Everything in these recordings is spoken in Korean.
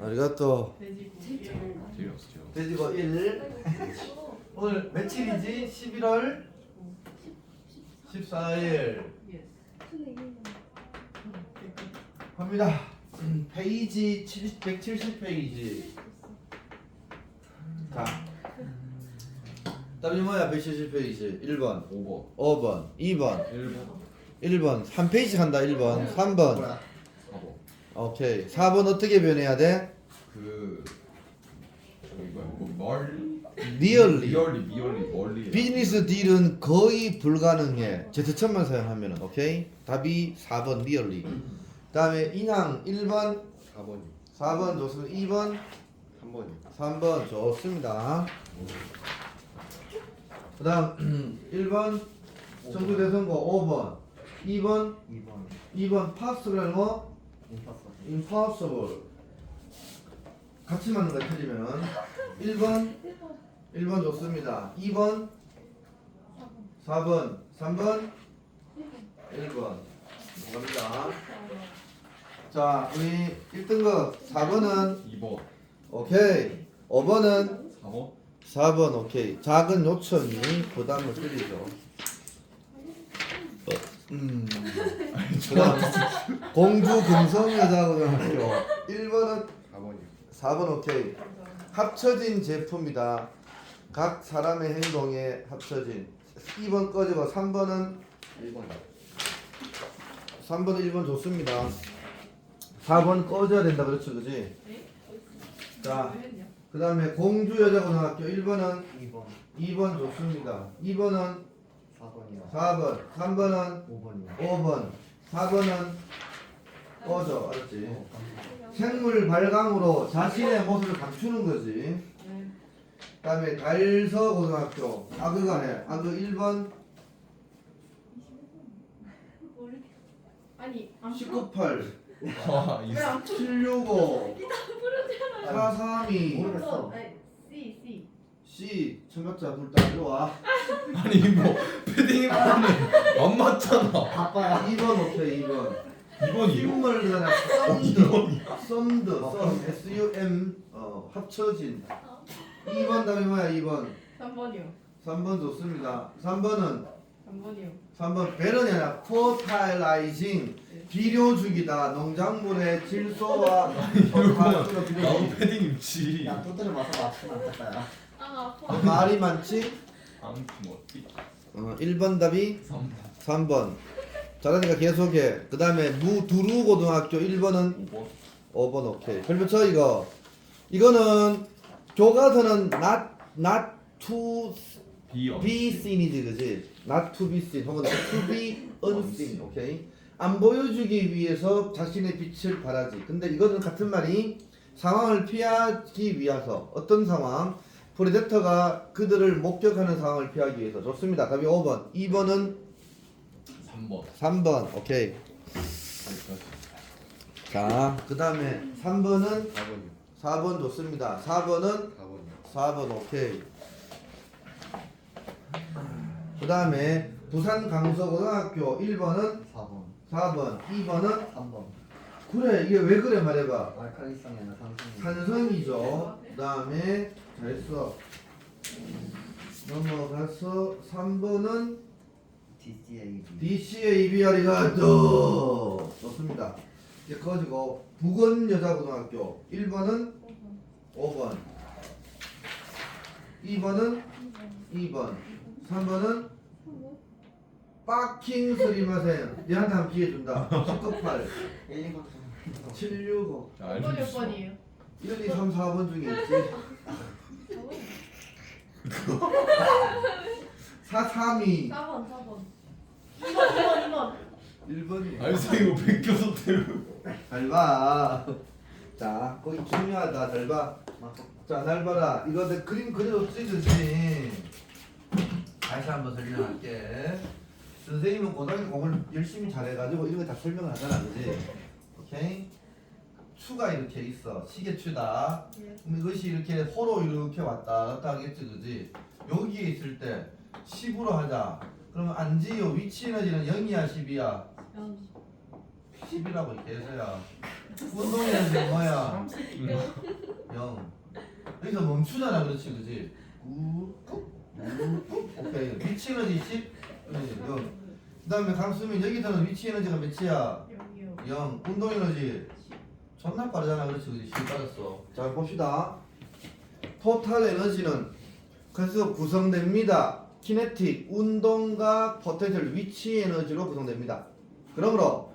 아리가또. 돼지고기. 재미없어 재미없어 돼지고 1 오늘 며칠이지? 11월? 14일. 예스. 갑니다. 음, 페이지 170페이지. 자. 답이 뭐야? 170페이지. 1번. 5번. 5번. 2번. 1번. 1번. 한 페이지 간다 1번. 3번. 4번 오케이. 4번 어떻게 변해야 돼? 그 저기 뭐야? 뭐 멀? 리얼리. 리얼리 리얼리 멀리. 비즈니스 딜은 거의 불가능해. 제트천만 사용하면 오케이? 답이 4번 리얼리. 다음에 인항 1번. 4번이. 4번 좋습니다. 2번. 3번이. 3번 좋습니다. 그 다음 1번. 청주대선고 5번. 2번. 2번. 2번 파스를 뭐? 임파서 impossible. 같이 맞는 거 틀리면 1번 1번 좋습니다. 2번 4번 3번 1번. 갑니다. 자 우리 1등급 4번은 2번. 오케이. 5번은 4번. 4번 오케이. 작은 요청이 부담을 줄이죠. 음. 그다음 공주 금성 여자고등학교. 1번은 4번이 4번 오케이. 합쳐진 제품이다. 각 사람의 행동에 합쳐진. 2번 꺼지고 3번은? 1번. 3번 1번 좋습니다. 4번 꺼져야 된다 그렇죠 그지? 자. 왜 했냐? 그 다음에 공주 여자고등학교 1번은? 2번. 2번 좋습니다. 2번은? 4번이요. 4번. 3번은? 5번이요. 5번. 4번은 꺼져 알았지. 생물 발광으로 자신의 모습을 감추는 거지 네. 그다음에 달서 고등학교 아그가네 아그 1번 아니 안 풀어? 198아 왜안 풀어? 765 432 모르겠어. 아니, C C. C 청각자 둘다 들어와 아니 뭐 패딩 입으면 안 맞잖아 바빠요 2번 오케이 2번 2번이요? 식물 그다음에 썸드 썸드. 썸 S U M 어 합쳐진 2번 답이 뭐야 2번? 3번이요. 3번 좋습니다. 3번은? 3번이요. 3번 베런이 아니라 포탈라이징 비료주기다. 농작물의 질소와 어, 비료 나도 패딩 입지. 야 두드려 맞아 맞추면 안 됐다 야아 아파. 말이 많지? 아무튼 어디 어, 1번 답이 3번. 3번 잘하니까 계속해. 그 다음에 무두루 고등학교 1번은 5번. 5번 오케이. 별표 쳐 이거. 이거는 교과서는 not not to be seen이지 그지? not to be seen 혹은 to be unseen 오케이? 안 보여주기 위해서 자신의 빛을 발하지. 근데 이거는 같은 말이 상황을 피하기 위해서. 어떤 상황? 프레데터가 그들을 목격하는 상황을 피하기 위해서. 좋습니다. 답이 5번. 2번은 3번. 3번 오케이. 자 그 다음에 3번은 4번이요. 4번 좋습니다. 4번은 4번이요. 4번 오케이. 그 다음에 부산 강서고등학교 1번은 4번. 4번 2번은 3번. 그래 이게 왜 그래 말해봐. 알칼리성이 아니라 산성이 산성이죠. 그 다음에 잘했어. 넘어가서 3번은 DCAB DCABR이가 또 좋습니다. 이제 커지고 북원 여자고등학교 1번은 5번 2번은 2번 3번은 빠킹 스리마센 얘한테 한 기회 준다. 1998 119 765자 5번이 알수 몇 있어. 번이에요? 1, 2, 3, 4번 중에 있지. 4, 3, 2 4번 4번. 2번 2번 2번. 1번이 알수 이거 베껴서 때려 잘봐 자 거기 중요하다 잘봐 맞아 자, 날 봐라. 이거 내 그림 그려도 찍으지. 다시 한번 설명할게. 선생님은 고등학교 공부를 열심히 잘해가지고 이런 거 다 설명을 하잖아, 그지? 오케이? 추가 이렇게 있어. 시계추다. 예. 그럼 이것이 이렇게 호로 이렇게 왔다 갔다 하겠지, 그지? 여기에 있을 때 10으로 하자. 그러면 안지요 위치 에너지는 0이야, 10이야? 10이라고 이렇게 해서야. 운동 에너지는 뭐야? 영. 여기서 멈추잖아, 그렇지, 그렇지. 꾹꾹 꾹꾹. 오케이. 위치 에너지 10. 네, 영. 그다음에 강수민 여기서는 위치 에너지가 몇이야? 여기요. 0. 운동 에너지 존나 빠르잖아, 그렇지, 그렇지. 10 빠졌어. 자, 봅시다. 토탈 에너지는 그래서 구성됩니다. 키네틱, 운동과 포텐셜, 위치 에너지로 구성됩니다. 그러므로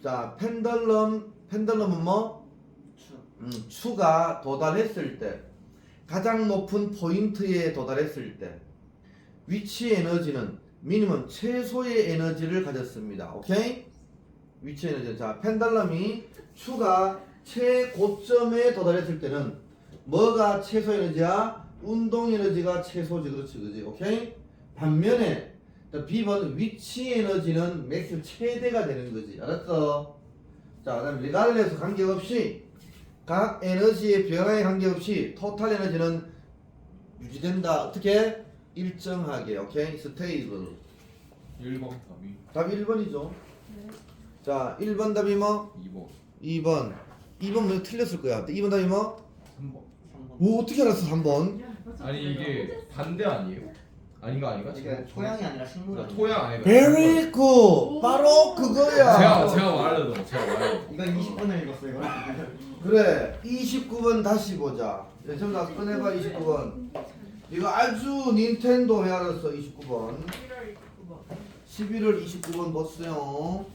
자 펜덜럼, 펜덜럼은 뭐? 추. 음, 추가 도달했을 때 가장 높은 포인트에 도달했을 때 위치 에너지는 미니멈 최소의 에너지를 가졌습니다. 오케이? 위치 에너지. 자, 펜달럼이 추가 최고점에 도달했을 때는 뭐가 최소 에너지야? 운동 에너지가 최소지. 그렇지. 그지? 오케이? 반면에 B번 위치 에너지는 맥스 최대가 되는 거지. 알았어? 자, 그다음 리갈레스 관계없이 각 에너지의 변화에 관계없이 토탈 에너지는 유지된다. 어떻게? 일정하게. 오케이? 스테이블. 1번 답이 답이 1번이죠. 네. 자, 1번 답이 뭐? 2번 2번. 2번 뭐 틀렸을 거야. 2번 답이 뭐? 3번 3번. 오, 어떻게 알았어? 3번. 아니 이게 반대 아니에요? 아닌가 아닌가? 이게 토양이 아니라 식물 아니야? 토양 아니가 Very good. 바로 그거야. 제가 제가 말하려던 제가 말하려던 이거 20번을 읽었어 이거. 그래 29번 다시 보자 예, 전부 다 꺼내봐 29번 이거 아주 닌텐도 헤아렸어 29번 11월 29번. 11월 29번 보세요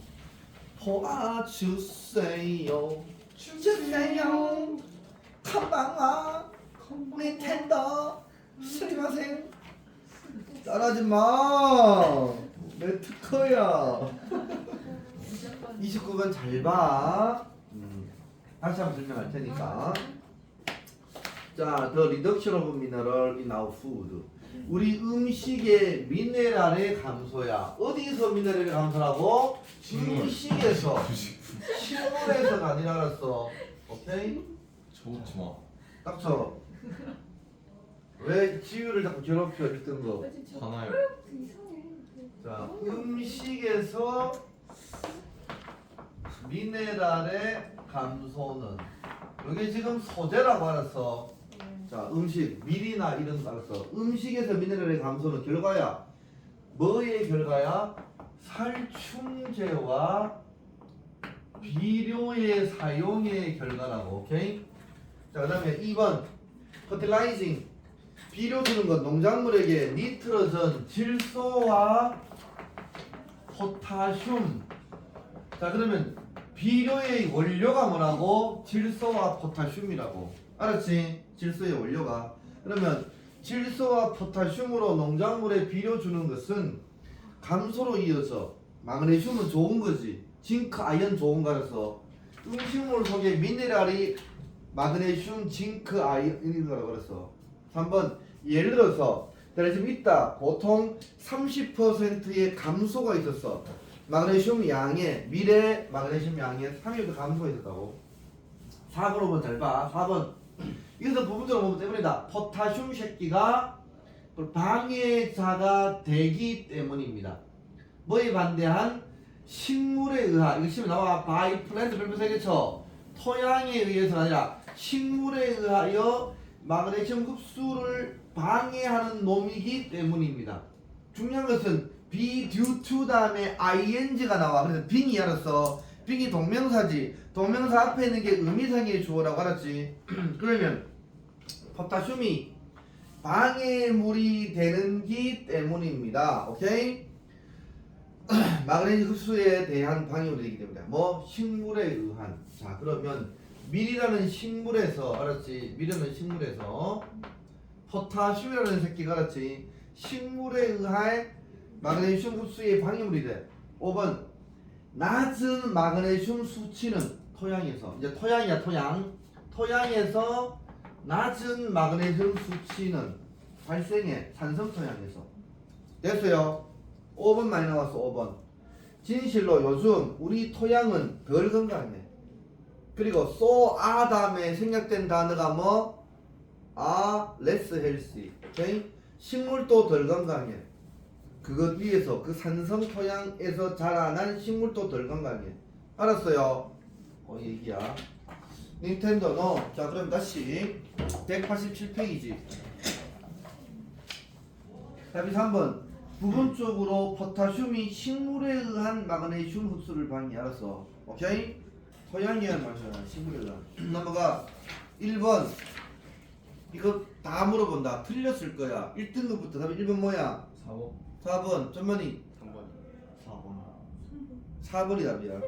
도와주세요 주세요 컴방아 닌텐도 스리마생 따라하지 마 내 특허야 29번 잘 봐 음, 다시 한번 설명할 테니까 자, the reduction of mineral in our food. 우리 음식의 미네랄의 감소야. 어디서 미네랄의 감소라고? 음식에서. 식물에서가 아니라 그랬어. 오케이? 좋지 마 닥쳐. 왜 지유를 자꾸 괴롭혀 1등거? 하나요 자, 음식에서 미네랄의 감소는 여기 지금 소재라고 알았어. 네. 자, 음식, 밀이나 이런 거 알았어. 음식에서 미네랄의 감소는 결과야. 뭐의 결과야? 살충제와 비료의 사용의 결과라고. 오케이? 자, 그다음에 2번. 퍼틸라이징. 비료 주는 건 농작물에게 니트로전, 질소와 포타슘. 자, 그러면 비료의 원료가 뭐라고? 질소와 포타슘이라고. 알았지? 질소의 원료가. 그러면 질소와 포타슘으로 농작물에 비료 주는 것은 감소로 이어져. 마그네슘은 좋은 거지. 징크, 아연 좋은 거라서. 음식물 속에 미네랄이 마그네슘, 징크, 아연이라고 그랬어. 3번 예를 들어서 내가 지금 있다. 보통 30%의 감소가 있었어. 마그네슘 양의 미래 마그네슘 양의 3일 감소가 있었다고. 4번 5번 잘 봐. 4번 여기서 부분적으로 보면 때문이다. 포타슘 새끼가 방해자가 되기 때문입니다. 뭐에 반대한 식물에 의한 이거 시험 나와 바이 플랜트 별표 세개 쳐. 토양에 의해서가 아니라 식물에 의하여 마그네슘 흡수를 방해하는 놈이기 때문입니다. 중요한 것은 be due to 다음에 ing가 나와. 그래서 빙이 알았어. 빙이 동명사지. 동명사 앞에 있는 게 의미상의 주어라고 알았지. 그러면 포타슘이 방해물이 되는기 때문입니다. 오케이? 마그네슘 흡수에 대한 방해물이 되기 때문에 뭐 식물에 의한. 자 그러면 밀이라는 식물에서 알았지? 밀이라는 식물에서 포타슘이라는 새끼가 알았지? 식물에 의해 마그네슘 흡수에 방해물이 돼. 5번. 낮은 마그네슘 수치는 토양에서. 이제 토양이야 토양. 토양에서 낮은 마그네슘 수치는 발생해. 산성 토양에서. 됐어요 5번 많이 나왔어 5번 진실로 요즘 우리 토양은 덜 건강해 그리고 so 아 다음에 생략된 단어가 뭐? 아 less healthy 오케이? 식물도 덜 건강해 그것 위에서 그 산성 토양에서 자라난 식물도 덜 건강해. 알았어요? 어 얘기야. 닌텐도 노. 자 그럼 다시 187페이지. 답이 3번. 부분적으로 포타슘이 식물에 의한 마그네슘 흡수를 방해. 알았어. 오케이? 토양이란 말이야. 식물에 의한. 넘어가. 1번. 이거 다 물어본다. 틀렸을 거야. 1등급부터 답이 1번 뭐야? 4번 4번. 전문이 3번 4번 4번이 답이야.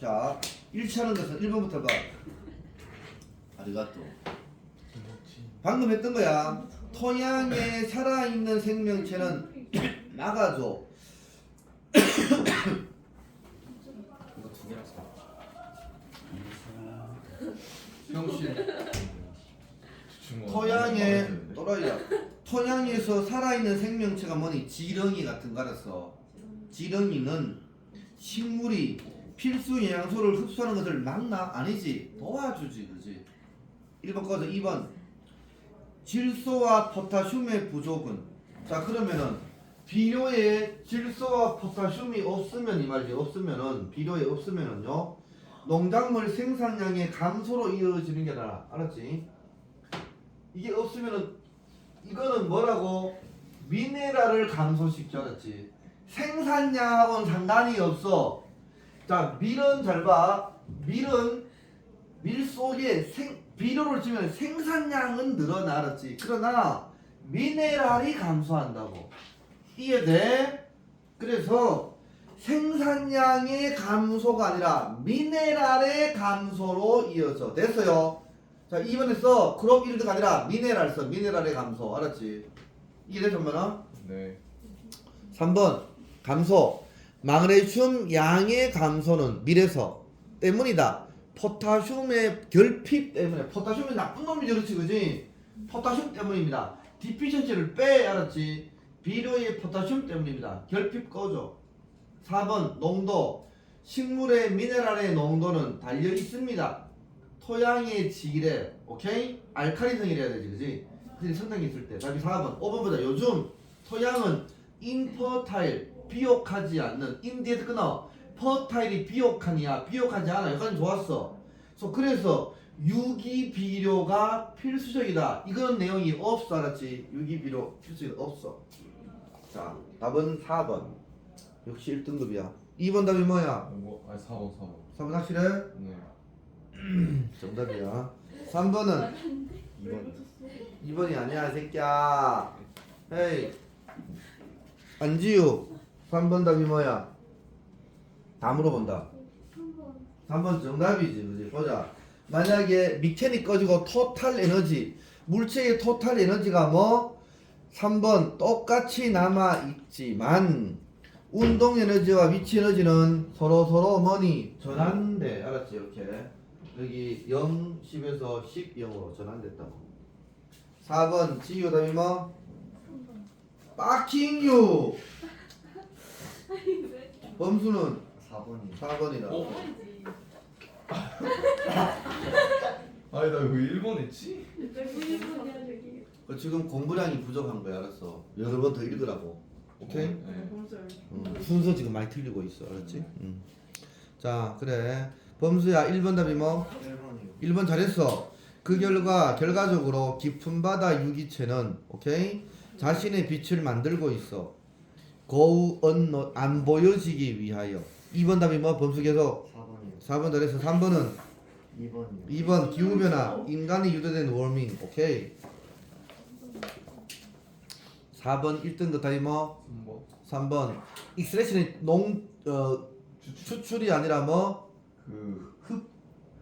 자, 1차는 것은 1번부터 봐. 아리가또. 방금 했던 거야. 토양에 살아있는 생명체는 나가줘. 이거 두써 형씨 토양에 또라이야. 토양에서 살아있는 생명체가 뭐니? 지렁이 같은 거 알았어. 지렁이는 식물이 필수 영양소를 흡수하는 것을 막나? 아니지. 도와주지, 그지? 1번 꺼져. 2번. 질소와 포타슘의 부족은 자 그러면은 비료에 질소와 포타슘이 없으면 이 말이지 없으면은 비료에 없으면은요 농작물 생산량의 감소로 이어지는 게 나라 알았지? 이게 없으면은 이거는 뭐라고? 미네랄을 감소시켜 알았지? 생산량하고는 상관이 없어. 자 밀은 잘봐. 밀은 밀 속에 생, 비료를 주면 생산량은 늘어나 알았지? 그러나 미네랄이 감소한다고 이해돼? 그래서 생산량의 감소가 아니라 미네랄의 감소로 이어져. 됐어요. 자 2번에 써 크롭 일드가 아니라 미네랄 써. 미네랄의 감소. 알았지? 이해돼 정말아? 네. 3번. 감소. 마그네슘 양의 감소는 밀에서 때문이다. 포타슘의 결핍 때문에. 포타슘이 나쁜 놈이지 그렇지 그지? 포타슘 때문입니다. 디피션시를 빼 알았지 비료의 포타슘 때문입니다. 결핍 꺼줘 4번 농도. 식물의 미네랄의 농도는 달려 있습니다. 토양의 질에 오케이? 알카리성이래야 되지 그지? 그지 성장이 있을 때. 답이 4번 5번보다 요즘 토양은 인퍼타일 비옥하지 않는 인디에서 끊어. 퍼타일이 비옥하냐 비옥하지 않아. 여기까지 좋았어. 그래서 그래서 유기비료가 필수적이다. 이건 내용이 없어 알았지? 유기비료 필수적이 없어 자 답은 4번. 역시 1등급이야. 2번 답이 뭐야? 5번 아니 4번 4번. 3번 확실해? 네. 정답이야. 3번은? 2번 2번이 아니야 이 새끼야. 헤이. 안지우 3번 답이 뭐야? 다 물어본다. 3번 정답이지 그지? 보자. 만약에 미케닉 꺼지고 토탈 에너지 물체의 토탈 에너지가 뭐 3번 똑같이 남아 있지만 운동 에너지와 위치 에너지는 서로 서로 뭐니? 전환돼. 알았지? 이렇게. 여기 0, 10에서 10, 0으로 전환됐다고. 4번 지유 답이 뭐? 빠킹유 범수는? 4번이요 4번이다. 어? 아니 나 왜 1번 했지? 어, 지금 공부량이 부족한 거야 알았어 여러 번 더 읽으라고 오케이? 네. 음, 순서 지금 많이 틀리고 있어 알았지? 음. 자 그래 범수야 1번 답이 뭐? 1번이요 1번 잘했어 그 결과 결과적으로 깊은 바다 유기체는 오케이? 자신의 빛을 만들고 있어 거우 언노 안 보여지기 위하여 2번 답이 뭐? 범수 계속 4번이요 4번 잘했어 3번은 2번이요 2번 기후변화 인간이 유도된 워밍 오케이 4번 1등급 답이 뭐? 3번. 3번 익스레션이 농 어, 추출이 아니라 뭐? 그 흡,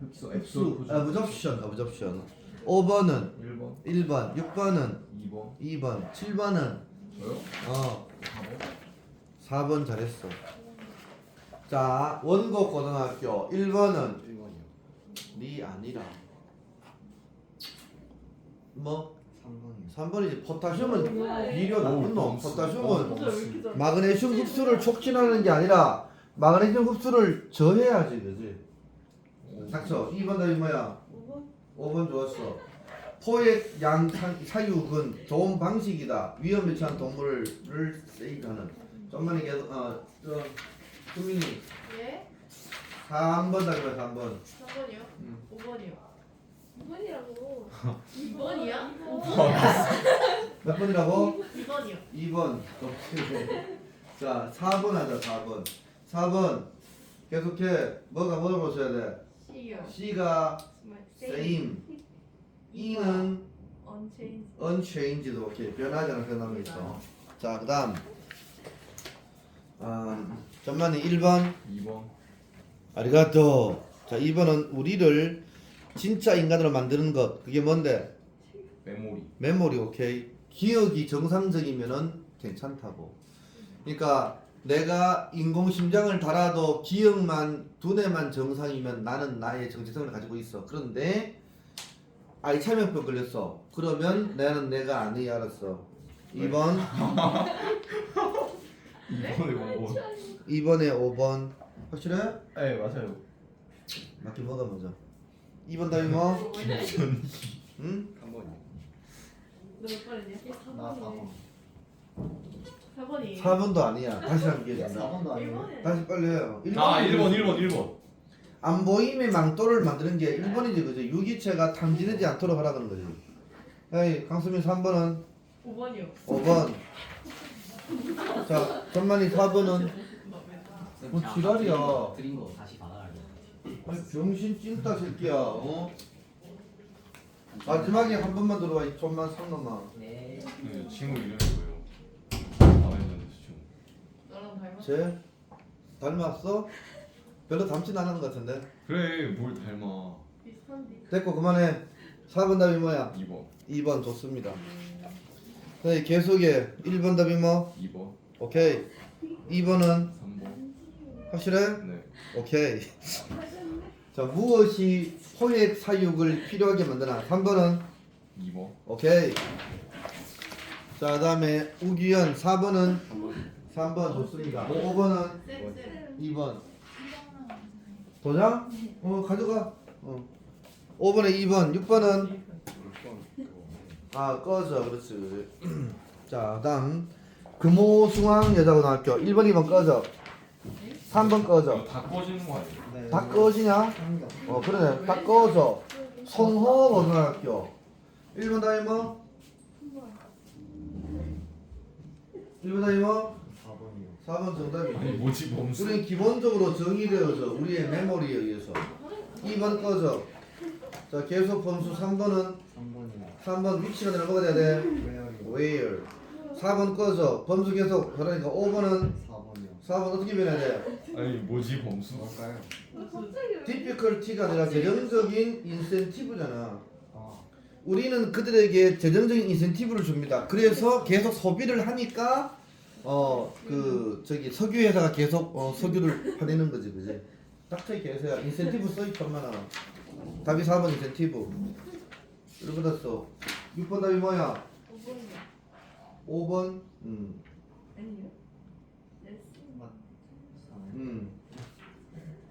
흡수 흡수. 아, 무접션 어브접션. 5번은 1번. 1번. 6번은 2번. 2번. 7번은 저요? 어. 4번 4번 잘했어. 자 원고 고등학교. 1번은 1번이요. 니 아니라. 뭐 3번이요. 3번이지 포타슘은 비료 나쁜 놈 오, 포타슘은 마그네슘 흡수를 촉진하는 게 아니라 마그네슘 흡수를 저해야지 그지? 닥쳐. 2번 답이 뭐야? 5번? 좋았어. 포획 양 사- 사육은 좋은 방식이다. 위험에 처한 동물을 세이브하는. 좀만 얘기해 어 저 수민이. 예? 3번 답이 뭐야 3번. 3번이요? 음. 5번이요 2번이라고. 2번이야? 몇 번이라고? 2번이요. 2번. 오케이. 자, 4번 하자, 4번. 4번. 계속해. 뭐가 뭐를 보셔야 돼? C요. C가 same. E는 Unchanged. unchanged. 오케이. 변하지 않은 변함이 있어. 자, 그 다음. 아, 전만이 1번. 2번 아리가또. 자, 2번은 우리를 진짜 인간으로 만드는 것. 그게 뭔데? 메모리 메모리 오케이. 기억이 정상적이면은 괜찮다고. 그러니까 내가 인공 심장을 달아도 기억만 두뇌만 정상이면 나는 나의 정체성을 가지고 있어. 그런데 알츠하이머병 걸렸어. 그러면 나는 내가 아니 알았어. 2번, 2번에 5번 2번에 5번 확실해? 네 맞아요 맞긴 뭐가 먼저? 2번 답이 뭐? 응? 3번이요. 너몇 번이냐? 나 4번. 4번이. 4번도 아니야. 다시 한번 준다. 4번도 아니에요. 1번에. 다시 빨리 해요. 아 1번 일본이 1번 1번 안 보임의 망토를 만드는 게 1번이지 그죠? 유기체가 탐지되지 않도록 하라는 거지. 에이 강수민 3번은 5번이요. 5번. 자 전만이 4번은 뭐 지랄이야. 드린 거 다시 받 아니, 병신 찐따 새끼야. 어? 마지막에 한 번만 들어와 이 좀만 선 놈아. 네. 네, 친구 이름이 뭐예요? 마음에 드는 친구 너랑 닮았어. 쟤 닮았어? 별로 닮진 않은 것 같은데. 그래 뭘 닮아 비슷한데. 됐고 그만해. 4번 답이 뭐야? 2번 2번 좋습니다. 네, 계속해. 1번 답이 뭐? 2번 오케이. 2번은 3번 확실해? 네 오케이. 자, 무엇이 포획 사육을 필요하게 만드나? 3번은 2번 오케이. 자, 그다음에 우기현 4번은 3번. 3번 좋습니다. 5번은 쌤, 2번. 도장? 어, 가져가. 어. 5번에 2번, 6번은 아, 꺼져. 그렇지. 자, 그다음 금호중앙 여자고등학교 1번, 2번 꺼져. 3번 꺼져. 다 꺼지는 거 아니에요? 네. 다 꺼지냐? 어 그러네 다 꺼져 성호 고등학교 1번 다이 뭐? 1번 다이 뭐? 4번이요. 4번 아니 정답이지 뭐지 범수 우리는 기본적으로 정의되어져 우리의 메모리에 의해서 2번 꺼져 자 계속 범수 3번은 3번이요. 3번 위치가 내가 뭐가 돼야 돼? 왜요? where 4번 꺼져 범수 계속 그러니까 5번은 4번이요. 4번 어떻게 변해야 돼? 아니 뭐지 범수 뭘까요? difficulty가 아니라 재정적인 인센티브잖아 아, 우리는 그들에게 재정적인 인센티브를 줍니다. 그래서 계속 소비를 하니까 어 그 저기 석유 회사가 계속 어, 석유를 파내는 거지, 그지? 닥쳐 계세요. 인센티브 써있 천만원. 답이 4번 인센티브. 이거 받았어. 6번 답이 뭐야? 5번이요. 5번. 음. 아니요. 음.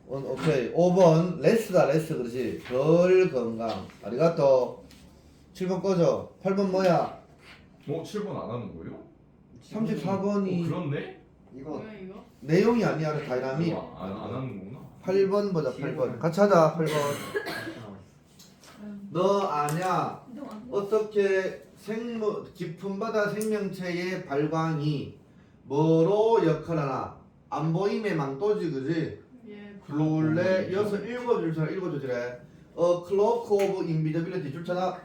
원, 오케이. 5번 레스다 레스 그렇지. 덜 건강. 아리가또. 7번 꺼져. 8번 뭐야? 어? 7번 안 하는 거예요? 34번이 어 그렇네? 이거 뭐야 이거? 내용이 아니야 다이나믹 안, 안 하는 거구나 8번 보자 8번 같이 하자 8번 너 아냐 어떻게 생물 깊은 바다 생명체의 발광이 뭐로 역할하나 안 보임의 망토지 그지 예. 블루레 여섯 일곱 줄차나 일곱 줄차래 어 클로크 오브 인비더빌리티 줄차나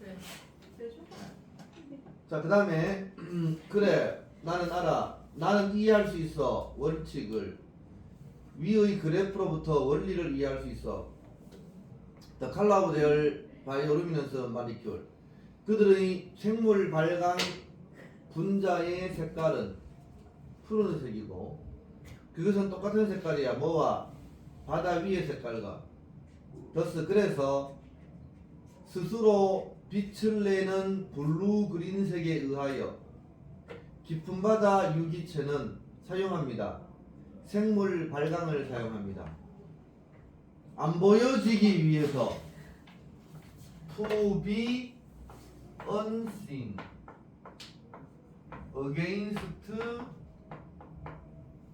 네. 세죠? 자, 그 다음에, 그래, 나는 알아. 나는 이해할 수 있어. 원칙을. 위의 그래프로부터 원리를 이해할 수 있어. The color of their bioluminescence molecule. 그들의 생물 발광 분자의 색깔은 푸른색이고, 그것은 똑같은 색깔이야. 뭐와? 바다 위의 색깔과. 더스 그래서 스스로 빛을 내는 블루 그린색에 의하여 깊은 바다 유기체는 사용합니다. 생물 발광을 사용합니다. 안 보여지기 위해서 to be unseen against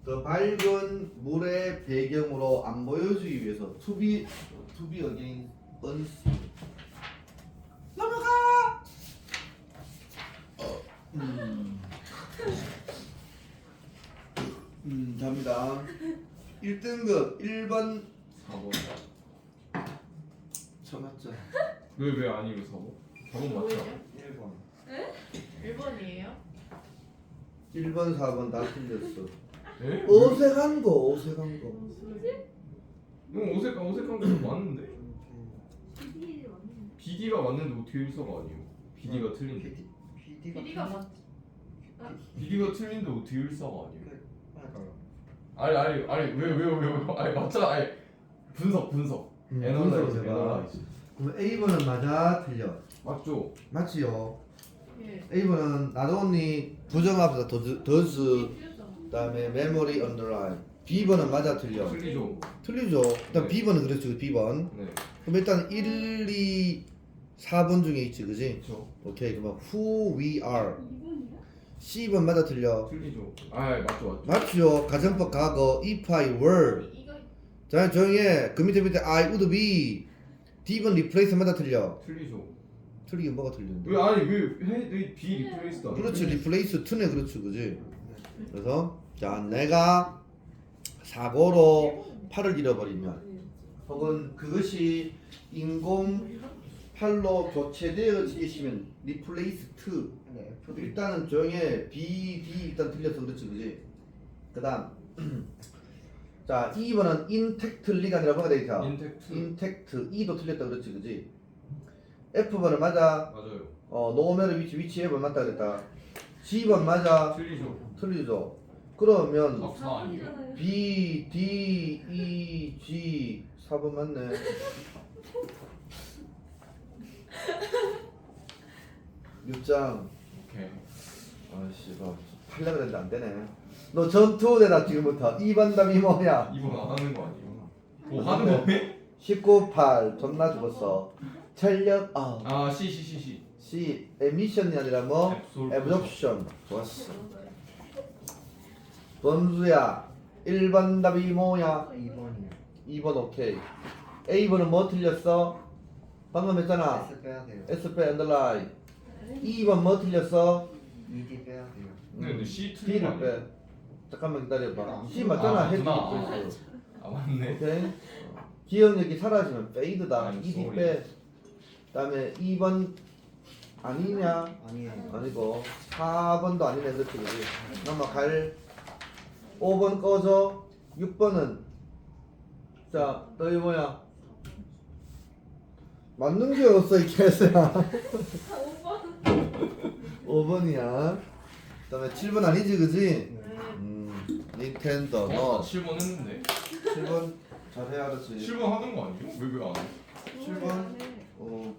더 밝은 물의 배경으로 안 보여주기 위해서 to be to be against unseen 넘어가 어, 음. 음 갑니다 1등급 1번 4번 저 맞죠? 왜왜 아니고 4번? 4번 맞죠? 1번 1번이에요? 1번 4번 다 틀렸어 에? 어색한 거 어색한 거. 형 어색한 어색한 거 맞는데? BD가 맞는데 어떻게 일서가 아니에요? BD가 틀린데. PD가 맞 BD가 틀린데 어떻게 일서가 아니에요? 그러니까요 아니 아니 아니 왜왜왜 왜, 아니 맞잖아. 아니 분석 분석. 음, 애널라이즈 분석을 해봐. 애널라이즈. 그럼 A번은 맞아? 틀려? 맞죠? 맞지요? 예. A번은 나도니 부정합니다. 더즈 더즈 틀렸잖아 그다음에 메모리 언더라인 B번은 맞아 틀려? 틀리죠? 틀리죠. 일단 네. B번은 그렇죠 B번. 네. 그럼 일단 1, 2, 4번 중에 있지 그지? 그렇죠 오케이 그럼 who we are. 2번이야? C번 맞아 틀려? 틀리죠. 아 맞죠 맞죠. 맞죠. 가정법 과거 if I were. 자 조용히 해 그 밑에 밑에 I would be. D번 replace 맞아 틀려? 틀리죠. 틀리긴 뭐가 틀리는데? 왜 아니 왜왜 B 리플레이스도 안 그렇지 리플레이스 2네 그렇지 그지? 그래서 자 내가 사고로 팔을 잃어버리면 혹은 그것이 인공 팔로 교체되어지시면 리플레이스 2 네. 일단은 조용히 해 B, D 일단 틀렸어 그렇지 그지? 그 다음 자 2번은 인텍트리가 아니라 뭐가 되있다 인텍트 인텍트 E도 틀렸다 그렇지 그지? F번은 맞아? 맞아요. 어 노면의 위치 위치 F번 맞다 그랬다? G번 맞아? 틀리죠. 틀리죠. 그러면 아, 사 아니에요? 4번이잖아요 B, D, E, G 4번 맞네. 육장 오케이 아씨, 너 팔려 그랬는데 안 되네. 너 전투대다 지금부터. 2번 답이 뭐야? 이번 안 하는 거 아니에요? 뭐안 하는. 거네? 19, 8 존나 죽었어. 전력 아. 아 C C C 에미션이 아니라 뭐? 에브sorption. 좋았어. 범수야. 1번 답이 뭐야? 2번이요 2번 오케이. A번은 뭐 틀렸어? 방금 했잖아. S 빼야 돼요 S 빼 언더라인. 2번 뭐 틀렸어? ED 빼야 돼요 네, 근데 C 틀린 거 D를 아니에요? 빼. 잠깐만 기다려봐. 아, C 맞잖아. 아, 헤드 맞구나. 리플레이스. 아 맞네 오케이. 기억력이 사라지면 페이드다. I'm ED sorry. 빼. 그다음에 2번 아니냐? 아니에요 아니고 4번도 아니네 그렇지 그지? 넘어갈 5번 꺼져 6번은 자 너희 뭐야 맞는 게 없어 이 개새야 5번 5번이야 그 다음에 7번 아니지 그지? 네. 음 닌텐도 어? 너 7번 했는데 7번 잘해 알았지 7번 하는 거 아니에요? 왜 왜 안 해? 7번 어